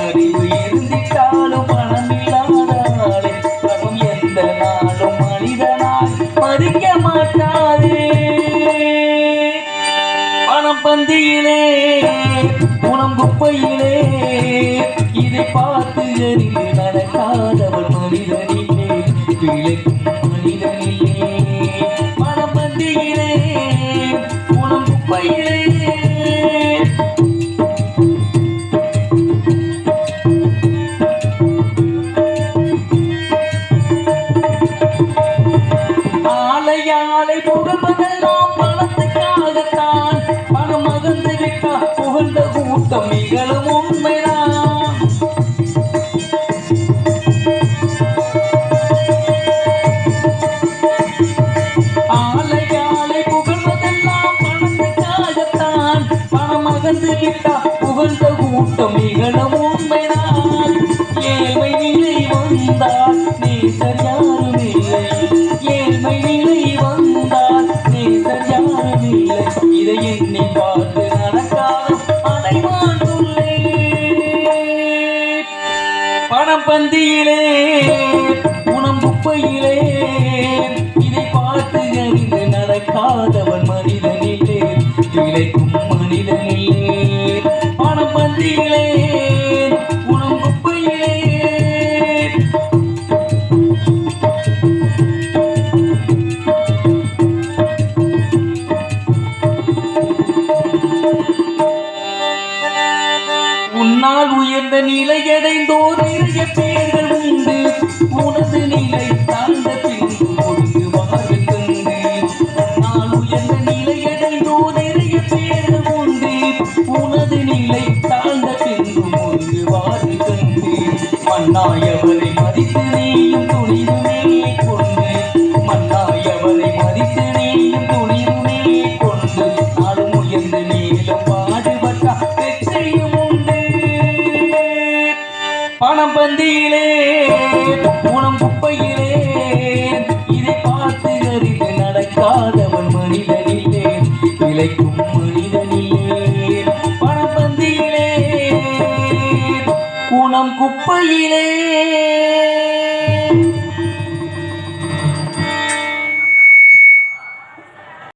அறிவு இருந்திட்டாலும் பணம் இல்லாத பணம் எந்த நாளும் மனிதனால் மதிக்க மாட்டாரே பணம் பந்தியிலே குணம் குப்பையிலே இதை பார்த்து அறிந்து நடக்காதவள் மனிதனிலே. விளைக்கும் ஆலை ஆலை புகழ்வதெல்லாம் பணத்துக்காகத்தான் பணம் மகந்து விட்டா புகழ்ந்த கூட்டம் நிகழும் உண்மைதான். ஆலை புகழ்வதெல்லாம் பணத்துக்காகத்தான் பணம் மகந்து விட்டா புகழ்ந்த கூட்டம் நிகழும் உண்மைதான். ஏழ்மை நிலை வந்தால் நேசர் பந்தியிலே உணம் குப்பையிலே இதை பார்த்து அறிந்து நடக்காதவன் மனிதனிலே. இழைக்கும் மனிதன் உன்னால் உயர்ந்த நிலையடைந்தோர் நிறைய பேர்கள் உண்டு. உனது நிலை தாழ்ந்த பின்பு ஒழுங்கு வாழ்வு உன்னால் உயர்ந்த நிலையடைந்தோர் நிறைய பேர்கள் உண்டு. உனது நிலை தாழ்ந்த பின்பு ஒழுங்கு வாழ்வு தந்து மதித்து நீயும் பந்தியிலே உணம் குப்பையிலே. இதை பார்த்து அறிந்து நடக்காதவன் மனிதனிலே இலைக்கும் மனிதனிலே பணம் குணம் குப்பையிலே.